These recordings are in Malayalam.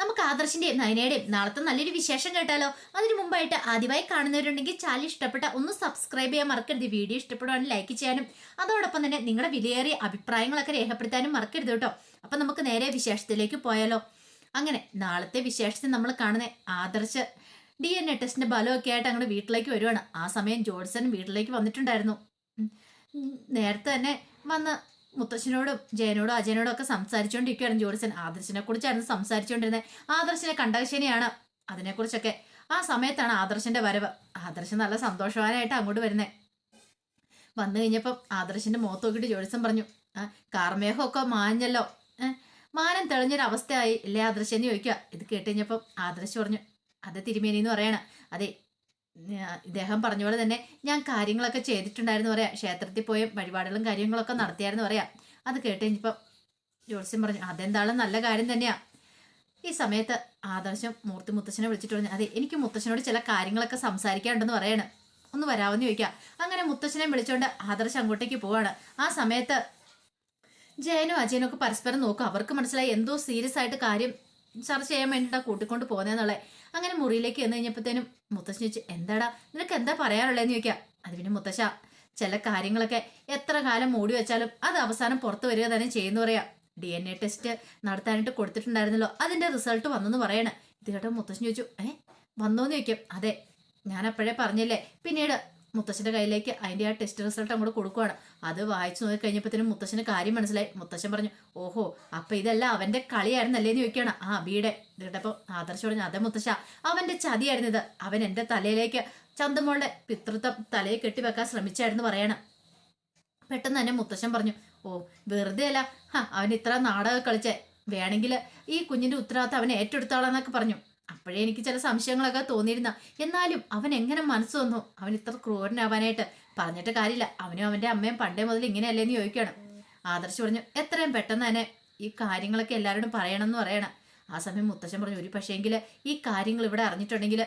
നമുക്ക് ആദർശിന്റെയും നയനയുടെയും നാളത്തെ നല്ലൊരു വിശേഷം കേട്ടാലോ? അതിനു മുമ്പായിട്ട് ആദ്യമായി കാണുന്നവരുണ്ടെങ്കിൽ ചാനൽ ഇഷ്ടപ്പെട്ട ഒന്ന് സബ്സ്ക്രൈബ് ചെയ്യാൻ മറക്കരുത്. വീഡിയോ ഇഷ്ടപ്പെടുവാണെങ്കിൽ ലൈക്ക് ചെയ്യാനും. അതോടൊപ്പം തന്നെ നിങ്ങളുടെ വിലയേറിയ അഭിപ്രായങ്ങളൊക്കെ രേഖപ്പെടുത്താനും മറക്കരുത് കേട്ടോ. അപ്പൊ നമുക്ക് നേരെ വിശേഷത്തിലേക്ക് പോയാലോ? അങ്ങനെ നാളത്തെ വിശേഷത്തിൽ നമ്മൾ കാണുന്ന ആദർശ് ഡി എൻ എ ടെസ്റ്റിന്റെ ബലമൊക്കെ ആയിട്ട് അങ്ങോട്ട് വീട്ടിലേക്ക് വരുവാണ്. ആ സമയം ജോൺസൺ വീട്ടിലേക്ക് വന്നിട്ടുണ്ടായിരുന്നു. നേരത്തെ തന്നെ വന്ന് മുത്തശ്ശനോടും ജയനോടും അജയനോടും ഒക്കെ സംസാരിച്ചുകൊണ്ടിരിക്കുകയായിരുന്നു ജോലിസൻ ആദർശിനെ കുറിച്ചായിരുന്നു സംസാരിച്ചുകൊണ്ടിരുന്നത് ആദർശിനെ കണ്ടശനിയാണ് അതിനെക്കുറിച്ചൊക്കെ. ആ സമയത്താണ് ആദർശിന്റെ വരവ്. ആദർശ് നല്ല സന്തോഷവാനായിട്ട് അങ്ങോട്ട് വരുന്നത് വന്നു കഴിഞ്ഞപ്പം ആദർശിന്റെ മുഖത്ത് നോക്കിയിട്ട് ജോലിസൻ പറഞ്ഞു കാർമേഹമൊക്കെ മാഞ്ഞല്ലോ. മാനം തെളിഞ്ഞൊരവസ്ഥയായി. ഇല്ലേ ആദർശനെ ചോദിക്കുക. ഇത് കേട്ട് കഴിഞ്ഞപ്പം ആദർശ് പറഞ്ഞു അത് തിരുമേനി എന്ന് പറയണം. അതെ ഇദ്ദേഹം പറഞ്ഞ പോലെ തന്നെ ഞാൻ കാര്യങ്ങളൊക്കെ ചെയ്തിട്ടുണ്ടായിരുന്നു പറയാം. ക്ഷേത്രത്തിൽ പോയി വഴിപാടുകളും കാര്യങ്ങളൊക്കെ നടത്തിയായിരുന്നു പറയാം. അത് കേട്ട് കഴിഞ്ഞപ്പം ജോത്സ്യം പറഞ്ഞു അതെന്താണ്? നല്ല കാര്യം തന്നെയാ. ഈ സമയത്ത് ആദർശം മൂർത്തി മുത്തശ്ശനെ വിളിച്ചിട്ട് പറഞ്ഞു അതെ എനിക്ക് മുത്തശ്ശനോട് ചില കാര്യങ്ങളൊക്കെ സംസാരിക്കാനുണ്ടെന്ന് പറയണ്. ഒന്ന് വരാമെന്ന് ചോദിക്കാം. അങ്ങനെ മുത്തശ്ശനെ വിളിച്ചുകൊണ്ട് ആദർശം അങ്ങോട്ടേക്ക് പോവാണ്. ആ സമയത്ത് ജയനും അജയനും ഒക്കെ പരസ്പരം നോക്കും. അവർക്ക് മനസ്സിലായി എന്തോ സീരിയസ് ആയിട്ട് കാര്യം ചർച്ച ചെയ്യാൻ വേണ്ടിയിട്ടാണ് കൂട്ടിക്കൊണ്ട് പോകുന്നതെന്നുള്ളത് അങ്ങനെ മുറിയിലേക്ക് വന്നു കഴിഞ്ഞപ്പോഴത്തേനും മുത്തശ്ശി ചോദിച്ചു എന്താടാ? നിനക്ക് എന്താ പറയാനുള്ളതെന്ന് ചോദിക്കാം. അത് പിന്നെ മുത്തശ്ശ ചില കാര്യങ്ങളൊക്കെ എത്ര കാലം മൂടി വെച്ചാലും അത് അവസാനം പുറത്തു വരിക തന്നെ ചെയ്യുന്നു പറയാം. ഡി എൻ എ ടെസ്റ്റ് നടത്താനായിട്ട് കൊടുത്തിട്ടുണ്ടായിരുന്നല്ലോ അതിന്റെ റിസൾട്ട് വന്നെന്ന് പറയണേ. ഇത് കേട്ടോ മുത്തശ്ശൻ ചോദിച്ചു ഏ? വന്നോന്ന് ചോദിക്കും. അതെ ഞാൻ അപ്പോഴേ പറഞ്ഞില്ലേ. പിന്നീട് മുത്തശ്ശന്റെ കയ്യിലേക്ക് അതിന്റെ ആ ടെസ്റ്റ് റിസൾട്ട് അങ്ങോട്ട് കൊടുക്കുവാണ്. അത് വായിച്ചു നോക്കി കഴിഞ്ഞപ്പോഴത്തേനും മുത്തശ്ശന് കാര്യം മനസ്സിലായി. മുത്തശ്ശൻ പറഞ്ഞു ഓഹോ അപ്പൊ ഇതല്ല അവന്റെ കളിയായിരുന്നല്ലേ എന്ന് ചോദിക്കുകയാണ്. ആ അബിയുടെ ഇത് കേട്ടപ്പോ ആദർശ് പറഞ്ഞു അതെ മുത്തശ്ശ അവന്റെ ചതിയായിരുന്നത് അവൻ എന്റെ തലയിലേക്ക് ചന്തമോളുടെ പിതൃത്വം തലയിൽ കെട്ടിവെക്കാൻ ശ്രമിച്ചായിരുന്നു പറയണം. പെട്ടെന്ന് തന്നെ മുത്തശ്ശൻ പറഞ്ഞു ഓ വെറുതെ അല്ല. അവൻ ഇത്ര നാടകം കളിച്ചേ. വേണമെങ്കിൽ ഈ കുഞ്ഞിന്റെ ഉത്തരവാദിത്തം അവൻ ഏറ്റെടുത്താളെന്നൊക്കെ പറഞ്ഞു. അപ്പോഴേ എനിക്ക് ചില സംശയങ്ങളൊക്കെ തോന്നിയിരുന്ന. എന്നാലും അവൻ എങ്ങനെ മനസ്സ് വന്നു? അവൻ ഇത്ര ക്രൂരനാവാനായിട്ട്. പറഞ്ഞിട്ട് കാര്യമില്ല. അവനും അവന്റെ അമ്മയും പണ്ടേ മുതൽ ഇങ്ങനെയല്ലേന്ന് ചോദിക്കണം ആദർശ് പറഞ്ഞു എത്രയും പെട്ടെന്ന് തന്നെ ഈ കാര്യങ്ങളൊക്കെ എല്ലാവരോടും പറയണം എന്ന് പറയണം. ആ സമയം മുത്തശ്ശൻ പറഞ്ഞു ഒരു പക്ഷേങ്കിൽ ഈ കാര്യങ്ങൾ ഇവിടെ അറിഞ്ഞിട്ടുണ്ടെങ്കിൽ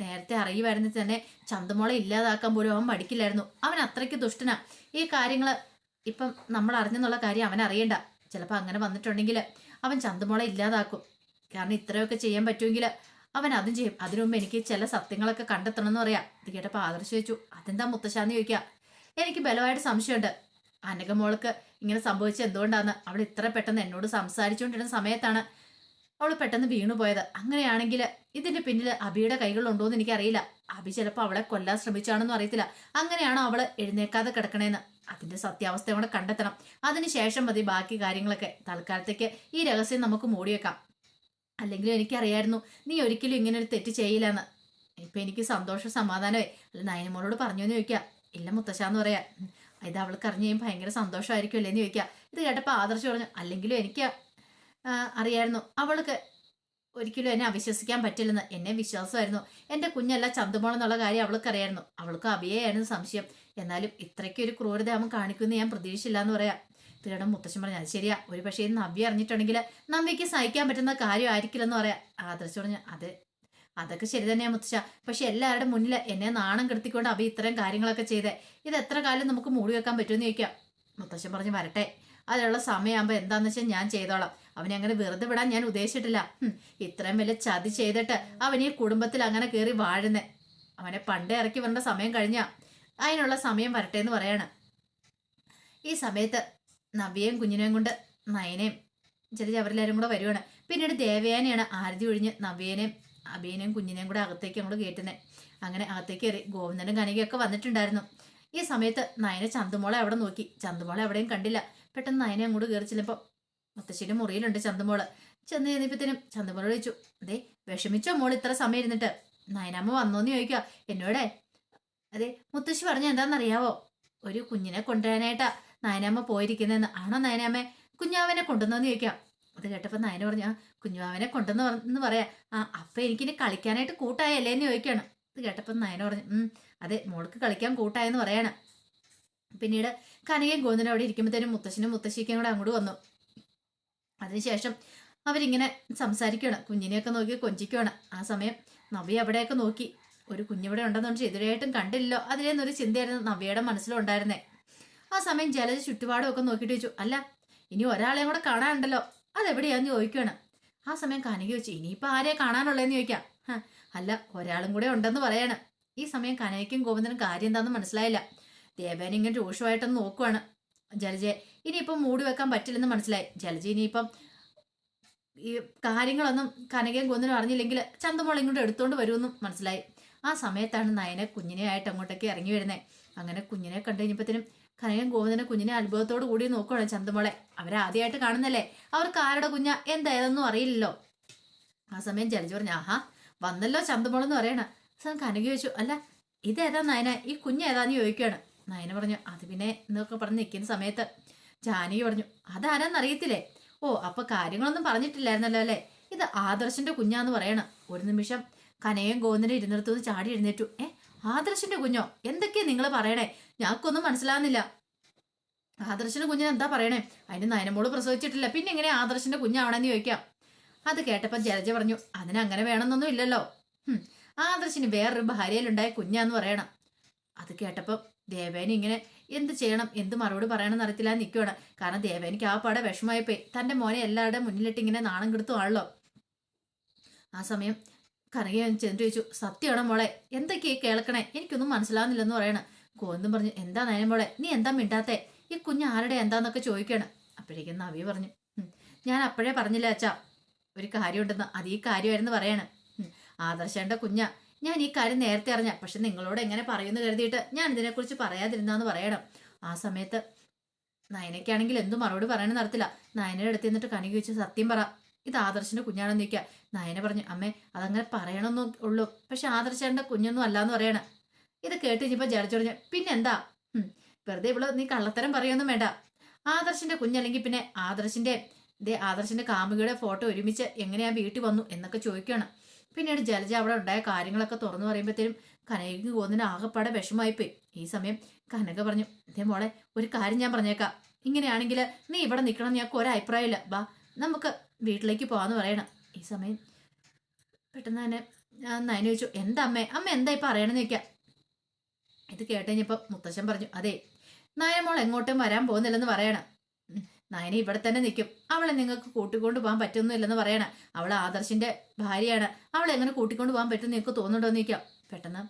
നേരത്തെ അറിയുമായിരുന്നു തന്നെ ചന്തമോളെ ഇല്ലാതാക്കാൻ പോലും അവൻ മടിക്കില്ലായിരുന്നു. അവൻ അത്രയ്ക്ക് ദുഷ്ടനാ. ഈ കാര്യങ്ങൾ ഇപ്പം നമ്മൾ അറിഞ്ഞെന്നുള്ള കാര്യം അവൻ അറിയണ്ട. ചിലപ്പോൾ അങ്ങനെ വന്നിട്ടുണ്ടെങ്കിൽ അവൻ ചന്തമോളെ ഇല്ലാതാക്കും. കാരണം ഇത്രയൊക്കെ ചെയ്യാൻ പറ്റുമെങ്കിൽ അവൻ അതും ചെയ്യും. അതിനു മുമ്പ് എനിക്ക് ചില സത്യങ്ങളൊക്കെ കണ്ടെത്തണം എന്ന് പറയാം. ഇത് കേട്ടപ്പോൾ ആദർശ് ചോദിച്ചു അതെന്താ മുത്തശ്ശാന്ന് ചോദിക്കുക എനിക്ക് ബലമായിട്ട് സംശയമുണ്ട്. അനകമോൾക്ക് ഇങ്ങനെ സംഭവിച്ചത് എന്തുകൊണ്ടാണ് അവൾ ഇത്ര പെട്ടെന്ന് എന്നോട് സംസാരിച്ചുകൊണ്ടിരുന്ന സമയത്താണ് അവൾ പെട്ടെന്ന് വീണു പോയത്. അങ്ങനെയാണെങ്കിൽ ഇതിന്റെ പിന്നിൽ അബിയുടെ കൈകളുണ്ടോ എന്ന് എനിക്കറിയില്ല. അബി ചിലപ്പോൾ അവളെ കൊല്ലാൻ ശ്രമിച്ചാണെന്നും അറിയത്തില്ല. അങ്ങനെയാണോ അവൾ എഴുന്നേക്കാതെ കിടക്കണേന്ന്? അതിന്റെ സത്യാവസ്ഥ കൂടെ കണ്ടെത്തണം. അതിനുശേഷം മതി ബാക്കി കാര്യങ്ങളൊക്കെ. തൽക്കാലത്തേക്ക് ഈ രഹസ്യം നമുക്ക് മൂടിയേക്കാം അല്ലെങ്കിലും എനിക്കറിയായിരുന്നു നീ ഒരിക്കലും ഇങ്ങനെ ഒരു തെറ്റ് ചെയ്യില്ലെന്ന്. ഇപ്പൊ എനിക്ക് സന്തോഷം സമാധാനമായി. അല്ല നയനമോളോട് പറഞ്ഞു എന്ന് ചോദിക്കാം. ഇല്ല മുത്തശ്ശാന്ന് പറയാ. ഇത് അവൾക്ക് അറിഞ്ഞു കഴിയുമ്പോൾ ഭയങ്കര സന്തോഷമായിരിക്കും അല്ലേന്ന് ചോദിക്കാം. ഇത് കേട്ടപ്പോൾ ആദർശ് പറഞ്ഞു അല്ലെങ്കിലും എനിക്ക് അറിയായിരുന്നു. അവൾക്ക് ഒരിക്കലും എന്നെ അവിശ്വസിക്കാൻ പറ്റില്ലെന്ന്. എന്നെ വിശ്വാസമായിരുന്നു. എന്റെ കുഞ്ഞല്ല ചന്തുമോൾ എന്നുള്ള കാര്യം അവൾക്ക് അറിയായിരുന്നു. അവൾക്ക് അഭിയായിരുന്നു സംശയം. എന്നാലും ഇത്രയ്ക്കൊരു ക്രൂരത അവൻ കാണിക്കുമെന്ന് ഞാൻ പ്രതീക്ഷിച്ചില്ല എന്ന് പറയാം. തീരുടെ മുത്തശ്ശൻ പറഞ്ഞു അത് ശരിയാ. ഒരു പക്ഷേ നവ്യ അറിഞ്ഞിട്ടുണ്ടെങ്കിൽ നവ്യക്ക് സഹിക്കാൻ പറ്റുന്ന കാര്യമായിരിക്കില്ലെന്ന് പറയാം. ആദർശ് പറഞ്ഞു അതെ അതൊക്കെ ശരി തന്നെയാ മുത്തശ്ശ. പക്ഷെ എല്ലാവരുടെ മുന്നിൽ എന്നെ നാണം കെടുത്തിക്കൊണ്ട് അവ ഇത്രയും കാര്യങ്ങളൊക്കെ ചെയ്തേ. ഇത് എത്ര കാലം നമുക്ക് മൂടി വെക്കാൻ പറ്റുമെന്ന് ചോദിക്കാം. മുത്തശ്ശൻ പറഞ്ഞു വരട്ടെ. അതിനുള്ള സമയമാകുമ്പോൾ എന്താണെന്ന് വെച്ചാൽ ഞാൻ ചെയ്തോളാം. അവനെ അങ്ങനെ വെറുതെ വിടാൻ ഞാൻ ഉദ്ദേശിച്ചിട്ടില്ല. ഇത്രയും വലിയ ചതി ചെയ്തിട്ട് അവൻ ഈ കുടുംബത്തിൽ അങ്ങനെ കയറി വാഴുന്നേ. അവനെ പണ്ടേ ഇറക്കി വരേണ്ട സമയം കഴിഞ്ഞാ. അതിനുള്ള സമയം വരട്ടെ എന്ന് പറയാണ്. ഈ സമയത്ത് നവ്യയും കുഞ്ഞിനെയും കൊണ്ട് നയനയും ചെറിയ അവരെല്ലാവരും കൂടെ വരുവാണ്. പിന്നീട് ദേവയാനെയാണ് ആരതി ഒഴിഞ്ഞ് നവ്യേനെയും അഭിയനെയും കുഞ്ഞിനെയും കൂടെ അകത്തേക്ക് അങ്ങോട്ട് കയറ്റുന്നത് അങ്ങനെ അകത്തേക്ക് കയറി ഗോവിന്ദനും കനകയൊക്കെ വന്നിട്ടുണ്ടായിരുന്നു. ഈ സമയത്ത് നയന ചന്തുമോളെ അവിടെ നോക്കി. ചന്തുമോളെ എവിടെയും കണ്ടില്ല. പെട്ടെന്ന് നയനെ അങ്ങോട്ട് കയറി ചെല്ലുമ്പോൾ മുത്തശ്ശിയുടെ മുറിയിലുണ്ട് ചന്തുമോൾ. ചെന്ന് കഴിഞ്ഞപ്പത്തിനും ചന്തുമോളോട് ചോദിച്ചു അതെ വിഷമിച്ചോ മോൾ ഇത്ര സമയം ഇരുന്നിട്ട്? നയനാമ്മ വന്നോന്ന് ചോദിക്കുക എന്നോടെ അതെ മുത്തശ്ശി പറഞ്ഞ എന്താണെന്നറിയാവോ? ഒരു കുഞ്ഞിനെ കൊണ്ടുവരാനായിട്ടാ നയനാമ്മ പോയിരിക്കുന്നതെന്ന് ആണോ നയനാമ്മേ? കുഞ്ഞാവനെ കൊണ്ടുവന്നോന്ന് ചോദിക്കാം. അത് കേട്ടപ്പോൾ നയന പറഞ്ഞു ആ കുഞ്ഞുവാവനെ കൊണ്ടുവന്ന് പറ- എന്ന് പറയാ. ആ അപ്പം എനിക്കിനി കളിക്കാനായിട്ട് കൂട്ടായല്ലേ എന്ന് ചോദിക്കുകയാണ് ഇത് കേട്ടപ്പോൾ നയന പറഞ്ഞു അതെ മോൾക്ക് കളിക്കാൻ കൂട്ടായെന്ന് പറയാണ്. പിന്നീട് കനകയും ഗോവിന്ദനും അവിടെ ഇരിക്കുമ്പോഴത്തേനും മുത്തശ്ശനും മുത്തശ്ശിക്കും കൂടെ അങ്ങോട്ട് വന്നു. അതിനുശേഷം അവരിങ്ങനെ സംസാരിക്കുകയാണ് കുഞ്ഞിനെയൊക്കെ നോക്കി കൊഞ്ചിക്കുകയാണ് ആ സമയം നവ്യ അവിടെയൊക്കെ നോക്കി. ഒരു കുഞ്ഞിവിടെ ഉണ്ടെന്ന് ഇതുവരെയായിട്ടും കണ്ടില്ലല്ലോ. അതിലേന്നൊരു ചിന്തയായിരുന്നു നവ്യയുടെ മനസ്സിലുണ്ടായിരുന്നേ. ആ സമയം ജലജ ചുറ്റുപാടും ഒക്കെ നോക്കിയിട്ട് ചോദിച്ചു അല്ല ഇനി ഒരാളെയും കൂടെ കാണാനുണ്ടല്ലോ. അതെവിടെയാന്ന് ചോദിക്കുകയാണ് ആ സമയം കനക ചോദിച്ചു ഇനിയിപ്പോൾ ആരെ കാണാനുള്ളതെന്ന് ചോദിക്കാം. അല്ല ഒരാളും കൂടെ ഉണ്ടെന്ന് പറയാണ്. ഈ സമയം കനകയ്ക്കും ഗോവിന്ദനും കാര്യം എന്താണെന്ന് മനസ്സിലായില്ല. ദേവേന ഇങ്ങനെ രൂക്ഷമായിട്ടൊന്ന് നോക്കുവാണ്. ജലജയെ ഇനിയിപ്പം മൂടി വെക്കാൻ പറ്റില്ലെന്ന് മനസ്സിലായി. ജലജ ഇനിയിപ്പം ഈ കാര്യങ്ങളൊന്നും കനകയും ഗോവിന്ദനും അറിഞ്ഞില്ലെങ്കിൽ ചന്തമോൾ ഇങ്ങോട്ട് എടുത്തുകൊണ്ട് വരുമെന്നും മനസ്സിലായി. ആ സമയത്താണ് നയനെ കുഞ്ഞിനെ ആയിട്ട് അങ്ങോട്ടേക്ക് ഇറങ്ങി വരുന്നത് അങ്ങനെ കുഞ്ഞിനെ കണ്ടു കഴിഞ്ഞപ്പോഴത്തേനും കനകൻ ഗോവിന്ദനെ കുഞ്ഞിനെ അത്ഭുതത്തോട് കൂടി നോക്കുകയാണ് ചന്തമോളെ. അവരാദ്യമായിട്ട് കാണുന്നല്ലേ? അവർക്ക് ആരുടെ കുഞ്ഞ? എന്തായതൊന്നും അറിയില്ലല്ലോ. ആ സമയം ജലജ പറഞ്ഞു ആഹാ വന്നല്ലോ ചന്തമോളെന്ന് പറയണ. സാർ കനക ചോദിച്ചു അല്ല ഇതേതാ നയന? ഈ കുഞ്ഞ് ഏതാന്ന് ചോദിക്കുകയാണ്. നയന പറഞ്ഞു അത് പിന്നെ എന്നൊക്കെ പറഞ്ഞ് നിൽക്കുന്ന സമയത്ത്. ജാനകി പറഞ്ഞു അതാരാന്ന് അറിയത്തില്ലേ? ഓ അപ്പൊ കാര്യങ്ങളൊന്നും പറഞ്ഞിട്ടില്ലായിരുന്നല്ലോ അല്ലേ? ഇത് ആദർശന്റെ കുഞ്ഞാന്ന് പറയണം. ഒരു നിമിഷം കനയും ഗോവിന്ദനെ ഇരുന്നിടത്തുനിന്ന് ചാടി എഴുന്നേറ്റു. ഏ ആദർശന്റെ കുഞ്ഞോ? എന്തൊക്കെയാ നിങ്ങൾ പറയണേ? ഞങ്ങൾക്കൊന്നും മനസ്സിലാകുന്നില്ല ആദർശന്റെ കുഞ്ഞിന് എന്താ പറയണേ? അതിന് നയനമോൾ പ്രസവിച്ചിട്ടില്ല. പിന്നെ എങ്ങനെ ആദർശന്റെ കുഞ്ഞാവണമെന്ന് ചോദിക്കാം. അത് കേട്ടപ്പോൾ ജലജ പറഞ്ഞു അതിന് അങ്ങനെ വേണമെന്നൊന്നും ഇല്ലല്ലോ. ആദർശിന് വേറൊരു ഭാര്യയിലുണ്ടായ കുഞ്ഞാന്ന് പറയണം. അത് കേട്ടപ്പോൾ ദേവേനി ഇങ്ങനെ എന്ത് ചെയ്യണം? എന്ത് മറുപടി പറയണമെന്ന് അറിയത്തില്ല നിൽക്കുകയാണ് കാരണം ദേവേനിക്ക് ആ പാടെ വിഷമമായിപ്പോയി. തന്റെ മോനെ എല്ലാവരുടെ മുന്നിലിട്ട് ഇങ്ങനെ നാണം കെടുത്തുവാണല്ലോ. ആ സമയം കനകയെ ചെന്ന് ചോദിച്ചു സത്യമാണോ മോളെ? എന്തൊക്കെയാ കേൾക്കണേ? എനിക്കൊന്നും മനസ്സിലാവുന്നില്ലെന്ന് പറയണ. കോന്തും പറഞ്ഞു എന്താ നയനം മോളെ? നീ എന്താ മിണ്ടാത്തെ? ഈ കുഞ്ഞ് ആരുടെ എന്താന്നൊക്കെ ചോദിക്കണം. അപ്പോഴേക്കും നവി പറഞ്ഞു ഞാൻ അപ്പോഴേ പറഞ്ഞില്ല അച്ഛാ ഒരു കാര്യമുണ്ടെന്ന് അത് ഈ കാര്യമായിരുന്നു പറയാണ്. ആദർശേണ്ട കുഞ്ഞ. ഞാൻ ഈ കാര്യം നേരത്തെ അറിഞ്ഞ പക്ഷെ നിങ്ങളോട് എങ്ങനെ പറയുമെന്ന് കരുതിയിട്ട് ഞാൻ ഇതിനെക്കുറിച്ച് പറയാതിരുന്നാന്ന് പറയണം. ആ സമയത്ത് നയനയ്ക്കാണെങ്കിൽ എന്തും മറുപടി പറയണമെന്ന് നടത്തില്ല നയനയുടെ അടുത്ത് നിന്നിട്ട് കണി വെച്ച് സത്യം പറ ഇത് ആദർശന്റെ കുഞ്ഞാണെന്ന് നിൽക്കുക നയന പറഞ്ഞു അമ്മേ അതങ്ങനെ പറയണമെന്ന് ഉള്ളൂ. പക്ഷെ ആദർശേണ്ട കുഞ്ഞൊന്നും അല്ലാന്ന് പറയണ. ഇത് കേട്ട് ഇനിയിപ്പോ പറഞ്ഞു പിന്നെന്താ? വെറുതെ ഇവൾ നീ കള്ളത്തരം പറയൊന്നും വേണ്ട. ആദർശിന്റെ കുഞ്ഞല്ലെങ്കിൽ പിന്നെ ആദർശിന്റെ ഇതേ ആദർശിന്റെ കാമുകിയുടെ ഫോട്ടോ ഒരുമിച്ച് എങ്ങനെയാ വീട്ടിൽ വന്നു എന്നൊക്കെ ചോദിക്കണം പിന്നീട് ജലജ അവിടെ ഉണ്ടായ കാര്യങ്ങളൊക്കെ തുറന്നു പറയുമ്പോഴത്തേനും കനകയ്ക്ക് പോകുന്നതിന് ആകെപ്പാടെ വിഷമമായിപ്പോയി. ഈ സമയം കനക പറഞ്ഞു ദേ മോളെ ഒരു കാര്യം ഞാൻ പറഞ്ഞേക്കാം. ഇങ്ങനെയാണെങ്കിൽ നീ ഇവിടെ നിൽക്കണം ഞങ്ങൾക്ക് ഒരഭിപ്രായമില്ല ബാ നമുക്ക് വീട്ടിലേക്ക് പോവാന്ന് പറയണം. ഈ സമയം പെട്ടെന്ന് തന്നെ നയന ചോദിച്ചു എന്താ അമ്മേ? അമ്മ എന്താ ഇപ്പം അറിയണമെന്ന് ചോദിക്കാം? ഇത് കേട്ട് കഴിഞ്ഞപ്പോൾ മുത്തശ്ശൻ പറഞ്ഞു അതെ നയനമോൾ എങ്ങോട്ടും വരാൻ പോകുന്നില്ലെന്ന് പറയണം. നയന ഇവിടെ തന്നെ നിൽക്കും. അവളെ നിങ്ങൾക്ക് കൂട്ടിക്കൊണ്ട് പോകാൻ പറ്റുന്നില്ലെന്ന് പറയണം. അവൾ ആദർശിന്റെ ഭാര്യയാണ്. അവളെ എങ്ങനെ കൂട്ടിക്കൊണ്ട് പോകാൻ പറ്റും നിങ്ങൾക്ക് തോന്നുന്നുണ്ടോ എന്ന് ചോദിക്കാം. പെട്ടെന്ന്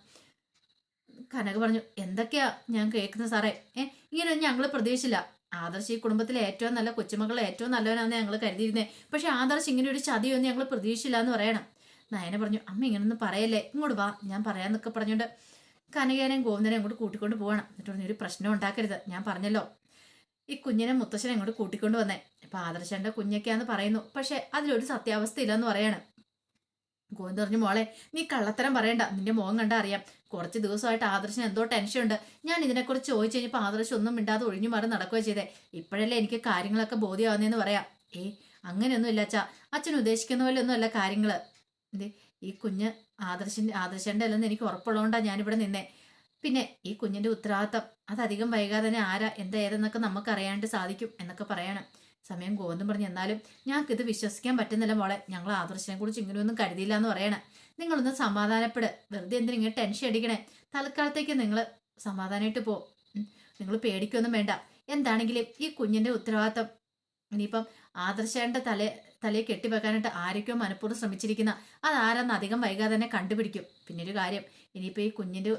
കനക പറഞ്ഞു എന്തൊക്കെയാ? ഞാൻ കേൾക്കുന്നത് സാറേ ഏഹ് ഇങ്ങനെ ഞങ്ങൾ പ്രതീക്ഷിച്ചില്ല. ആദർശ് ഈ കുടുംബത്തിലെ ഏറ്റവും നല്ല കൊച്ചുമകൾ ഏറ്റവും നല്ലവനാണെന്ന് ഞങ്ങൾ കരുതിയിരുന്നത് പക്ഷെ ആദർശ് ഇങ്ങനെ ഒരു ചതിയൊന്നും ഞങ്ങൾ പ്രതീക്ഷിച്ചില്ല എന്ന് പറയണം. നയന പറഞ്ഞു അമ്മ ഇങ്ങനൊന്നും പറയല്ലേ? ഇങ്ങോട്ട് വാ ഞാൻ പറയാന്നൊക്കെ പറഞ്ഞുകൊണ്ട് കനകേനെയും ഗോവിന്ദനെയും അങ്ങോട്ട് കൂട്ടിക്കൊണ്ട് പോകണം എന്നിട്ട് പറഞ്ഞു ഒരു പ്രശ്നം ഉണ്ടാക്കരുത് ഞാൻ പറഞ്ഞല്ലോ. ഈ കുഞ്ഞിനെ മുത്തശ്ശനെ അങ്ങോട്ട് കൂട്ടിക്കൊണ്ട് വന്നേ. അപ്പൊ ആദർശന്റെ കുഞ്ഞൊക്കെയാന്ന് പറയുന്നു. പക്ഷെ അതിലൊരു സത്യാവസ്ഥ ഇല്ലെന്ന് പറയാണ്. ഗോവിന്ദ് പറഞ്ഞു മോളെ നീ കള്ളത്തരം പറയണ്ട. നിന്റെ മോൻ കണ്ടാ അറിയാം. കുറച്ച് ദിവസമായിട്ട് ആദർശന് എന്തോ ടെൻഷൻ ഉണ്ട്. ഞാൻ ഇതിനെക്കുറിച്ച് ചോദിച്ചു കഴിഞ്ഞപ്പോൾ ആദർശം ഒന്നും മിണ്ടാതെ ഒഴിഞ്ഞു മാറി നടക്കുകയോ ചെയ്തേ. ഇപ്പോഴല്ലേ എനിക്ക് കാര്യങ്ങളൊക്കെ ബോധ്യമാവുന്നതെന്ന് പറയാം. ഏ അങ്ങനെയൊന്നും ഇല്ല അച്ഛാ. അച്ഛൻ ഉദ്ദേശിക്കുന്ന പോലെ ഒന്നും അല്ല കാര്യങ്ങൾ എന്തേ? ഈ കുഞ്ഞ് ആദർശിന്റെ ആദർശന്റെ അല്ലെന്ന് എനിക്ക് ഉറപ്പുള്ളതുകൊണ്ടാണ് ഞാനിവിടെ നിന്നേ. പിന്നെ ഈ കുഞ്ഞിന്റെ ഉത്തരവാദിത്തം അതധികം വൈകാതെ തന്നെ ആരാ എന്താ ഏതെന്നൊക്കെ നമുക്ക് അറിയാണ്ട് സാധിക്കും എന്നൊക്കെ പറയണം. സമയം ഗോവിന്ദം പറഞ്ഞു എന്നാലും ഞങ്ങൾക്ക് ഇത് വിശ്വസിക്കാൻ പറ്റുന്നില്ല മോളെ. ഞങ്ങൾ ആദർശനെ കുറിച്ച് ഇങ്ങനെയൊന്നും കരുതിയില്ല എന്ന് പറയണേ. നിങ്ങളൊന്ന് സമാധാനപ്പെട്. വെറുതെ എന്തിനും ഇങ്ങനെ ടെൻഷൻ അടിക്കണേ? തൽക്കാലത്തേക്ക് നിങ്ങൾ സമാധാനമായിട്ട് പോ. നിങ്ങൾ പേടിക്കൊന്നും വേണ്ട. എന്താണെങ്കിലും ഈ കുഞ്ഞിന്റെ ഉത്തരവാദിത്തം. ഇനിയിപ്പം ആദർശേന്റെ തല തലയെ കെട്ടിവെക്കാനായിട്ട് ആരൊക്കെയോ മനഃപൂർവം ശ്രമിച്ചിരിക്കുന്ന അതാരാന്ന് അധികം വൈകാതെ തന്നെ കണ്ടുപിടിക്കും. പിന്നെ ഒരു കാര്യം ഇനിയിപ്പോൾ ഈ കുഞ്ഞിന്റെ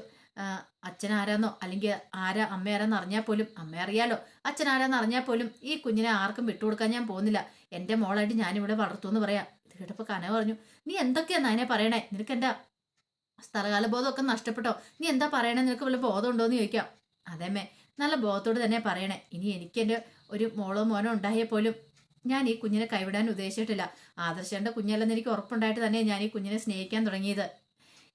അച്ഛനാരാന്നോ അല്ലെങ്കിൽ ആരാ അമ്മ ആരാന്ന് അറിഞ്ഞാൽ പോലും അമ്മ അറിയാലോ അച്ഛൻ ആരാന്ന് അറിഞ്ഞാൽ പോലും ഈ കുഞ്ഞിനെ ആർക്കും വിട്ടുകൊടുക്കാൻ ഞാൻ പോകുന്നില്ല. എന്റെ മോളായിട്ട് ഞാനിവിടെ വളർത്തു എന്ന് പറയാം. കേട്ടപ്പോൾ കന പറഞ്ഞു നീ എന്തൊക്കെയാ അതിനെ പറയണേ? നിനക്ക് എന്താ സ്ഥലകാല ബോധമൊക്കെ നഷ്ടപ്പെട്ടോ? നീ എന്താ പറയണേ? നിനക്ക് വല്ല ബോധം ഉണ്ടോ എന്ന് ചോദിക്കാം അതേമേ നല്ല ബോധത്തോട് തന്നെ പറയണേ. ഇനി എനിക്ക് എന്റെ ഒരു മോളോ മോനോ ഉണ്ടായാൽ പോലും ഞാൻ ഈ കുഞ്ഞിനെ കൈവിടാൻ ഉദ്ദേശിച്ചിട്ടില്ല. ആദർശേണ്ട കുഞ്ഞല്ലെന്ന് എനിക്ക് ഉറപ്പുണ്ടായിട്ട് തന്നെ ഞാൻ ഈ കുഞ്ഞിനെ സ്നേഹിക്കാൻ തുടങ്ങിയത്.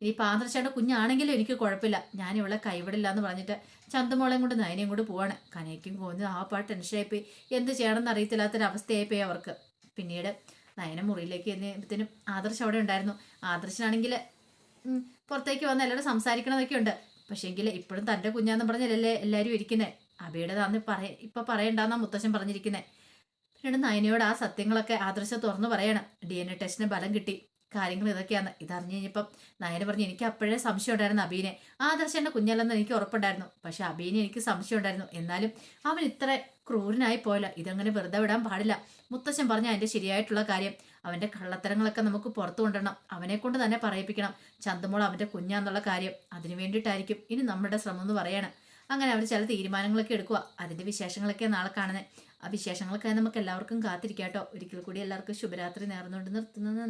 ഇനിയിപ്പോൾ ആദർശേണ്ട കുഞ്ഞാണെങ്കിലും എനിക്ക് കുഴപ്പമില്ല. ഞാൻ ഇവളെ കൈവിടില്ല എന്ന് പറഞ്ഞിട്ട് ചന്തമോളെയും കൊണ്ട് നയനയും കൊണ്ട് പോവാണ്. കനയ്ക്കും പോകുന്നത് ആ പാട്ട് ടെൻഷനായിപ്പോയി എന്ത് ചെയ്യണമെന്ന് അറിയത്തില്ലാത്തൊരവസ്ഥയായിപ്പോയി അവർക്ക്. പിന്നീട് നയന മുറിയിലേക്ക് ചെന്നപ്പോഴത്തേനും ആദർശ് അവിടെ ഉണ്ടായിരുന്നു. ആദർശനാണെങ്കിൽ പുറത്തേക്ക് വന്ന് എല്ലാവരും സംസാരിക്കണമെന്നൊക്കെ ഉണ്ട്. പക്ഷേ പക്ഷേങ്കിൽ ഇപ്പോഴും തന്റെ കുഞ്ഞാന്ന് പറഞ്ഞല്ലേ എല്ലാവരും ഇരിക്കുന്നത് അബിയുടേതാന്ന് പറയ ഇപ്പൊ പറയണ്ടെന്നാ മുത്തശ്ശൻ പറഞ്ഞിരിക്കുന്നത് പിന്നീട് നയനയോട് ആ സത്യങ്ങളൊക്കെ ആദർശം തുറന്നു പറയണം. ഡി എൻ എ ടെസ്റ്റിന് ബലം കിട്ടി. കാര്യങ്ങൾ ഇതൊക്കെയാണ് ഇതറിഞ്ഞു കഴിഞ്ഞപ്പം നയന പറഞ്ഞു എനിക്ക് അപ്പോഴേ സംശയം ഉണ്ടായിരുന്നു അബീനെ ആദർശന്റെ കുഞ്ഞല്ലെന്ന് എനിക്ക് ഉറപ്പുണ്ടായിരുന്നു. പക്ഷെ അബീനെ എനിക്ക് സംശയം ഉണ്ടായിരുന്നു എന്നാലും അവൻ ഇത്ര ക്രൂരനായി പോയല്ല. ഇതങ്ങനെ വെറുതെ വിടാൻ പാടില്ല. മുത്തശ്ശൻ പറഞ്ഞ അതിന്റെ ശരിയായിട്ടുള്ള കാര്യം. അവന്റെ കള്ളത്തരങ്ങളൊക്കെ നമുക്ക് പുറത്തു കൊണ്ടുവരണം. അവനെ കൊണ്ട് തന്നെ പറയിപ്പിക്കണം. ചന്തമോൾ അവന്റെ കുഞ്ഞാന്നുള്ള കാര്യം. അതിനു വേണ്ടിയിട്ടായിരിക്കും ഇനി നമ്മുടെ ശ്രമം എന്ന് പറയണം. അങ്ങനെ അവർ ചില തീരുമാനങ്ങളൊക്കെ എടുക്കുക അതിന്റെ വിശേഷങ്ങളൊക്കെ നാളെ കാണുന്നത് ആ വിശേഷങ്ങളൊക്കെ നമുക്ക് എല്ലാവർക്കും കാത്തിരിക്കാം കേട്ടോ. ഒരിക്കൽ കൂടി എല്ലാവർക്കും ശുഭരാത്രി നേർന്നുകൊണ്ട് നിർത്തുന്നത്